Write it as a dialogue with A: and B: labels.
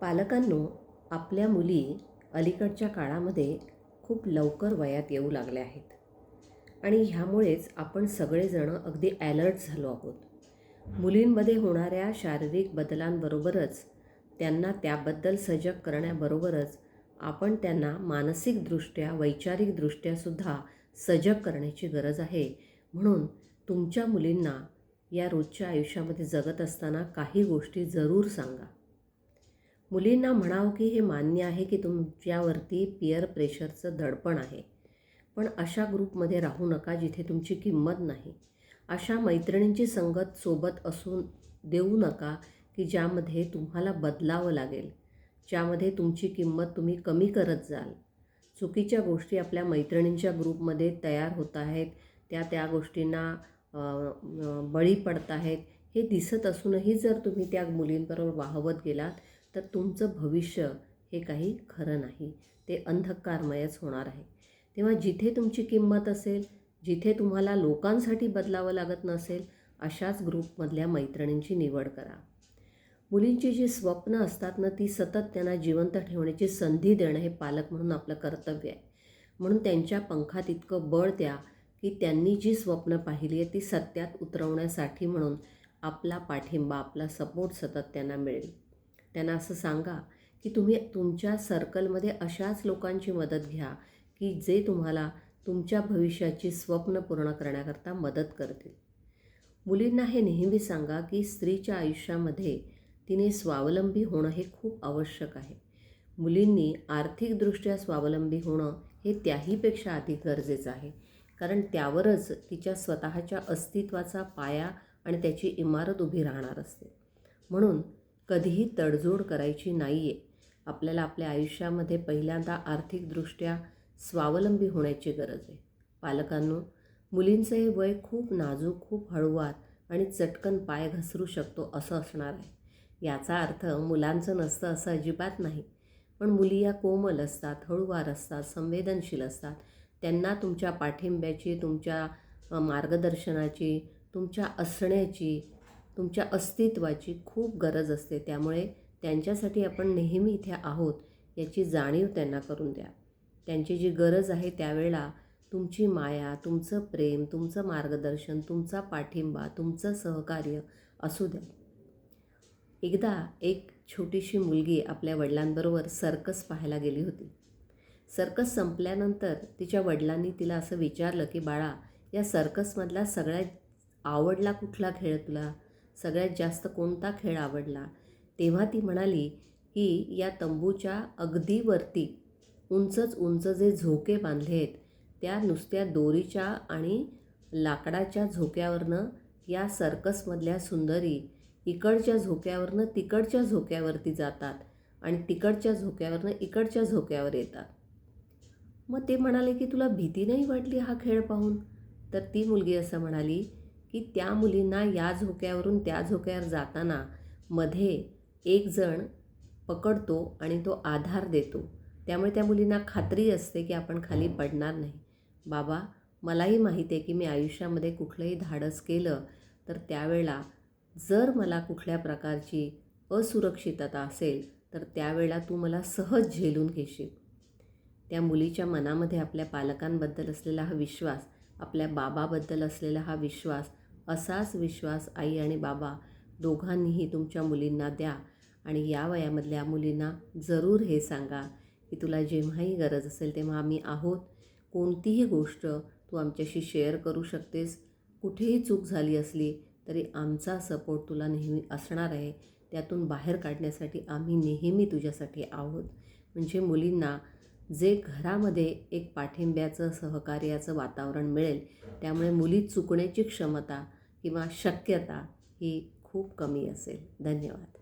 A: पालकांनो आपल्या मुली अलीकडच्या काळामध्ये खूप लवकर वयात येऊ लागल्या आहेत. आणि ह्यामुळेच आपण सगळेजणं अगदी ॲलर्ट झालो आहोत. मुलींमध्ये होणाऱ्या शारीरिक बदलांबरोबरच त्यांना त्याबद्दल सजग करण्याबरोबरच आपण त्यांना मानसिकदृष्ट्या वैचारिकदृष्ट्यासुद्धा सजग करण्याची गरज आहे. म्हणून तुमच्या मुलींना या रोजच्या आयुष्यामध्ये जगत असताना काही गोष्टी जरूर सांगा. मुलींना म्हणावं की हे मान्य आहे की तुमच्यावरती पियर प्रेशरचं दडपण आहे. पण अशा ग्रुपमध्ये राहू नका जिथे तुमची किंमत नाही. अशा मैत्रिणींची संगत सोबत असून देऊ नका की ज्यामध्ये तुम्हाला बदलावं लागेल. ज्यामध्ये तुमची किंमत तुम्ही कमी करत जाल. चुकीच्या गोष्टी आपल्या मैत्रिणींच्या ग्रुपमध्ये तयार होत आहेत. त्या त्या गोष्टींना बळी पडत आहेत. हे दिसत असूनही जर तुम्ही त्या मुलींबरोबर वाहवत गेलात तर तुमचं भविष्य हे काही खरं नाही. ते अंधकारमयच होणार आहे. तेव्हा जिथे तुमची किंमत असेल जिथे तुम्हाला लोकांसाठी बदलावं लागत नसेल अशाच ग्रुपमधल्या मैत्रिणींची निवड करा. मुलींची जी स्वप्न असतात ना ती सतत त्यांना जिवंत ठेवण्याची संधी देणं हे पालक म्हणून आपलं कर्तव्य आहे. म्हणून त्यांच्या पंखात इतकं बळ द्या की त्यांनी जी स्वप्न पाहिली आहे ती सत्यात उतरवण्यासाठी म्हणून आपला पाठिंबा आपला सपोर्ट सतत त्यांना मिळेल. त्यांना असं सांगा की तुम्ही तुमच्या सर्कलमध्ये अशाच लोकांची मदत घ्या की जे तुम्हाला तुमच्या भविष्याची स्वप्न पूर्ण करण्याकरता मदत करतील. मुलींना हे नेहमी सांगा की स्त्रीच्या आयुष्यामध्ये तिने स्वावलंबी होणं हे खूप आवश्यक आहे. मुलींनी आर्थिकदृष्ट्या स्वावलंबी होणं हे त्याहीपेक्षा अधिक गरजेचं आहे. कारण त्यावरच तिच्या स्वतःच्या अस्तित्वाचा पाया आणि त्याची इमारत उभी राहणार असते. म्हणून कधीही तडजोड करायची नाही आहे आपल्याला आपल्या आयुष्यामध्ये पहिल्यांदा आर्थिकदृष्ट्या स्वावलंबी होण्याची गरज आहे. पालकांनो मुलींचं हे वय खूप नाजूक खूप हळूवार आणि चटकन पाय घसरू शकतो असं असणार आहे. याचा अर्थ मुलांचं नसतं असं अजिबात नाही. पण मुली या कोमल असतात हळूवार असतात संवेदनशील असतात. त्यांना तुमच्या पाठिंब्याची तुमच्या मार्गदर्शनाची तुमच्या असण्याची तुमच्या अस्तित्वाची खूप गरज असते. त्यामुळे त्यांच्यासाठी आपण नेहमी इथे आहोत याची जाणीव त्यांना करून द्या. त्यांची जी गरज आहे त्यावेळेला तुमची माया तुमचं प्रेम तुमचं मार्गदर्शन तुमचा पाठिंबा तुमचं सहकार्य असू द्या. एकदा एक छोटीशी मुलगी आपल्या वडिलांबरोबर सर्कस पाहायला गेली होती. सर्कस संपल्यानंतर तिच्या वडिलांनी तिला असं विचारलं की बाळा या सर्कसमधला सगळ्यात आवडला कुठला खेळ तुला? सगळ्यात जास्त कोणता खेळ आवडला? तेव्हा ती म्हणाली की या तंबूच्या अगदी वरती उंचच उंच जे झोके बांधले आहेत त्या नुसत्या दोरीच्या आणि लाकडाच्या झोक्यावरनं या सर्कसमधल्या सुंदरी इकडच्या झोक्यावरनं तिकडच्या झोक्यावरती जातात आणि तिकडच्या झोक्यावरनं इकडच्या झोक्यावर येतात. मग ते म्हणाले की तुला भीती नाही वाटली हा खेळ पाहून? तर ती मुलगी असं म्हणाली की त्या मुलींना या झोक्यावरून त्या झोक्यावर जाताना मध्ये एक जण पकडतो आणि तो आधार देतो. त्यामुळे त्या मुलींना खात्री असते की आपण खाली पडणार नाही. बाबा मलाही माहीत आहे की मी आयुष्यामध्ये कुठलंही धाडस केलं तर त्यावेळेला जर मला कुठल्या प्रकारची असुरक्षितता असेल तर त्यावेळेला तू मला सहज झेलून घेशील. त्या मुलीच्या मनामध्ये आपल्या पालकांबद्दल असलेला हा विश्वास आपल्या बाबाबद्दल असलेला हा विश्वास असाच विश्वास आई आणि बाबा दोघांनीही तुमच्या मुलींना द्या आणि या वयामधल्या मुलींना जरूर हे सांगा की तुला जेव्हाही गरज असेल तेव्हा आम्ही आहोत. कोणतीही गोष्ट तू आमच्याशी शेअर करू शकतेस. कुठेही चूक झाली असली तरी आमचा सपोर्ट तुला नेहमी असणार आहे. त्यातून बाहेर काढण्यासाठी आम्ही नेहमी तुझ्यासाठी आहोत. म्हणजे मुलींना जे घरामध्ये एक पाठिंब्याचं सहकार्याचं वातावरण मिळेल त्यामुळे मुली चुकण्याची क्षमता किंवा शक्यता ही खूप कमी असेल. धन्यवाद.